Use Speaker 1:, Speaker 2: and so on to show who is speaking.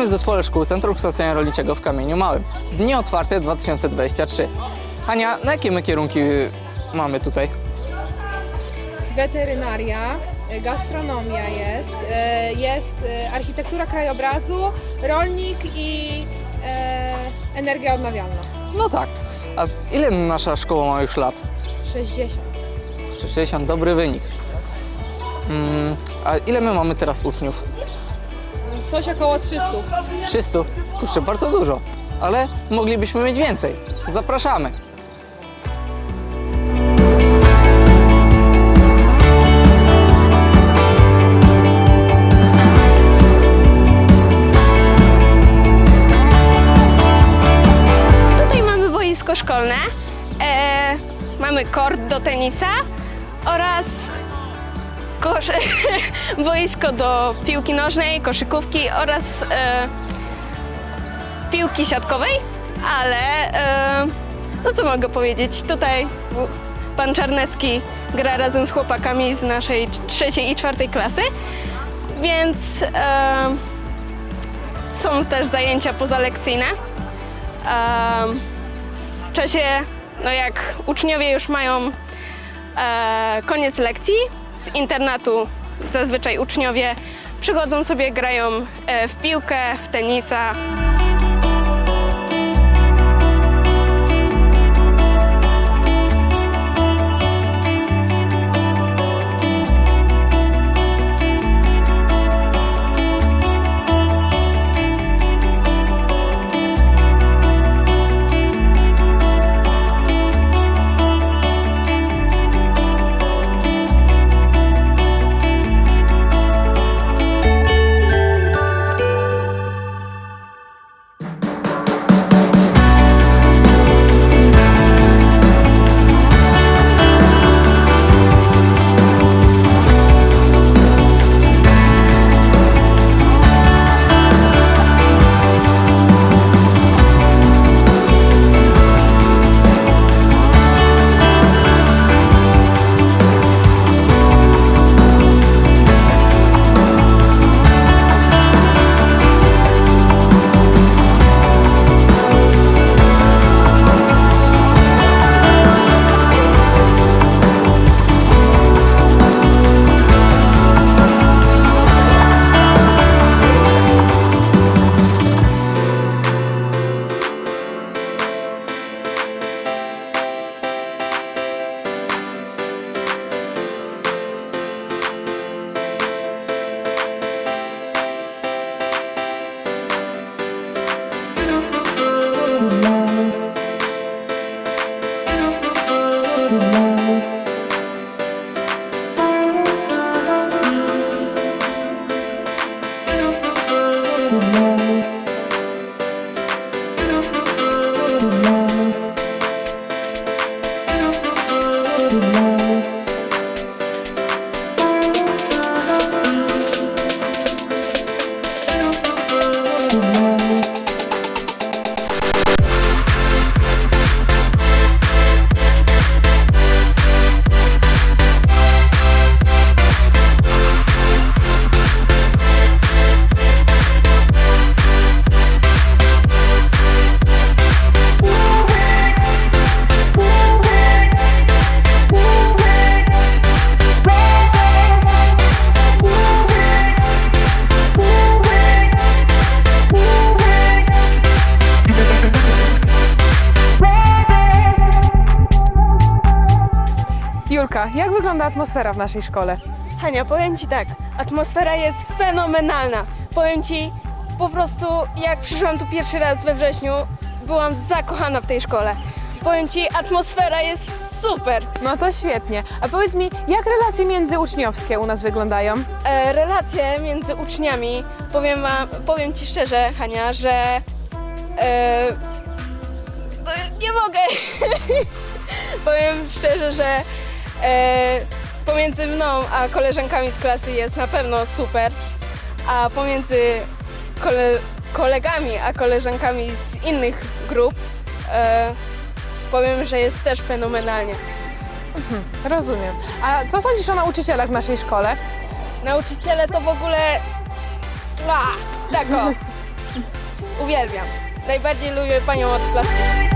Speaker 1: Witamy w zespole szkół Centrum Kształcenia Rolniczego w Kamieniu Małym. Dni otwarte 2023. Ania, na jakie my kierunki mamy tutaj?
Speaker 2: weterynaria, y, gastronomia jest, y, jest y, architektura krajobrazu, rolnik i e, energia odnawialna.
Speaker 1: No tak. A ile nasza szkoła ma już lat?
Speaker 2: 60.
Speaker 1: 60, dobry wynik. Mm, a ile my mamy teraz uczniów?
Speaker 2: Coś około 300.
Speaker 1: 300. Kurczę, bardzo dużo. Ale moglibyśmy mieć więcej. Zapraszamy.
Speaker 3: Tutaj mamy boisko szkolne, e, mamy kort do tenisa oraz kosz, boisko do piłki nożnej, koszykówki oraz e, piłki siatkowej, ale e, no co mogę powiedzieć, tutaj pan Czarnecki gra razem z chłopakami z naszej trzeciej i czwartej klasy, więc e, są też zajęcia pozalekcyjne. Em, w czasie, no jak uczniowie już mają e, koniec lekcji, z internatu zazwyczaj uczniowie przychodzą sobie, grają e, w piłkę, w tenisa. Thank you.
Speaker 2: Julka, jak wygląda atmosfera w naszej szkole?
Speaker 3: Hania, powiem Ci tak, atmosfera jest fenomenalna. Powiem Ci, po prostu jak przyszłam tu pierwszy raz we wrześniu, byłam zakochana w tej szkole. Powiem Ci, atmosfera jest super.
Speaker 2: No to świetnie. A powiedz mi, jak relacje międzyuczniowskie u nas wyglądają?
Speaker 3: E, relacje między uczniami, powiem, wam, powiem Ci szczerze, Hania, że e, no, nie mogę. powiem szczerze, że E, pomiędzy mną a koleżankami z klasy jest na pewno super, a pomiędzy kole, kolegami a koleżankami z innych grup e, powiem, że jest też fenomenalnie.
Speaker 2: Mhm, rozumiem. A co sądzisz o nauczycielach w naszej szkole?
Speaker 3: Nauczyciele to w ogóle... A, tak o. Uwielbiam. Najbardziej lubię panią od plastyki.